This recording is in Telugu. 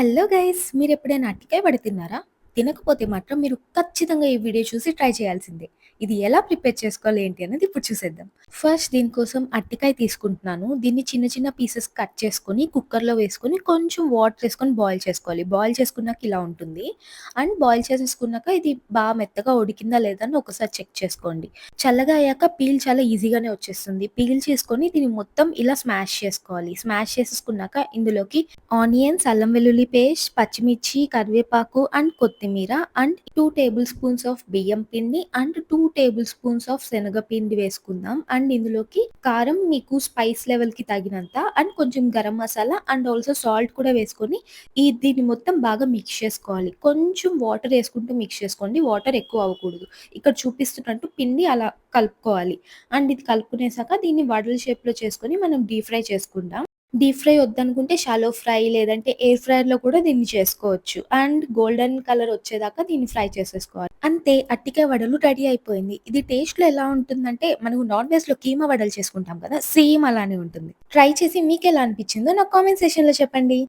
హలో గైస్ మీరు ఎప్పుడైనా వడ తిన్నారా? తినకపోతే మాత్రం మీరు ఖచ్చితంగా ఈ వీడియో చూసి ట్రై చేయాల్సిందే. ఇది ఎలా ప్రిపేర్ చేసుకోవాలి ఏంటి అనేది ఇప్పుడు చూసేద్దాం. ఫస్ట్ దీనికోసం అరటికాయ తీసుకుంటున్నాను. దీన్ని చిన్న చిన్న పీసెస్ కట్ చేసుకొని కుక్కర్‌లో వేసుకొని కొంచెం వాటర్ వేసుకొని బాయిల్ చేసుకోవాలి. బాయిల్ చేసుకున్నాక ఇలా ఉంటుంది. అండ్ బాయిల్ చేసేసుకున్నాక ఇది బాగా మెత్తగా ఉడికిందా లేదా అని ఒకసారి చెక్ చేసుకోండి. చల్లగా అయ్యాక పీల్ చాలా ఈజీగానే వచ్చేస్తుంది. పీల్ చేసుకొని దీన్ని మొత్తం ఇలా స్మాష్ చేసుకోవాలి. స్మాష్ చేసేసుకున్నాక ఇందులోకి ఆనియన్స్, అల్లం వెల్లుల్లి పేస్ట్, పచ్చిమిర్చి, కరివేపాకు అండ్ కొత్తిమీర and two tablespoons of బియ్యం పిండి and two tablespoons of శనగపిండి వేసుకుందాం. అండ్ ఇందులోకి కారం మీకు స్పైస్ లెవెల్‌కి తగినంత అండ్ కొంచెం garam masala and also salt కూడా వేసుకొని ఈ దీన్ని మొత్తం బాగా మిక్స్ చేసుకోవాలి. కొంచెం వాటర్ వేసుకుంటూ మిక్స్ చేసుకోండి. వాటర్ ఎక్కువ అవ్వకూడదు. ఇక్కడ చూపిస్తున్నట్టు పిండి అలా కలుపుకోవాలి. అండ్ ఇది కలుపుకునేసాక దీన్ని వడల షేప్‌లో చేసుకొని మనం డీప్ ఫ్రై చేసుకుందాం. డీప్ ఫ్రై వద్దనుకుంటే షాలో ఫ్రై లేదంటే ఎయిర్ ఫ్రైయర్‌లో కూడా దీన్ని చేసుకోవచ్చు. అండ్ గోల్డెన్ కలర్ వచ్చేదాకా దీన్ని ఫ్రై చేసేసుకోవాలి. అంతే అట్టికాయ వడలు రెడీ అయిపోయింది. ఇది టేస్ట్‌లో ఎలా ఉంటుందంటే మనకు నాన్ వెజ్‌లో కీమా వడలు చేసుకుంటాం కదా! సేమ్ అలానే ఉంటుంది. ట్రై చేసి మీకు ఎలా అనిపించిందో నాకు కామెంట్ సెక్షన్‌లో చెప్పండి.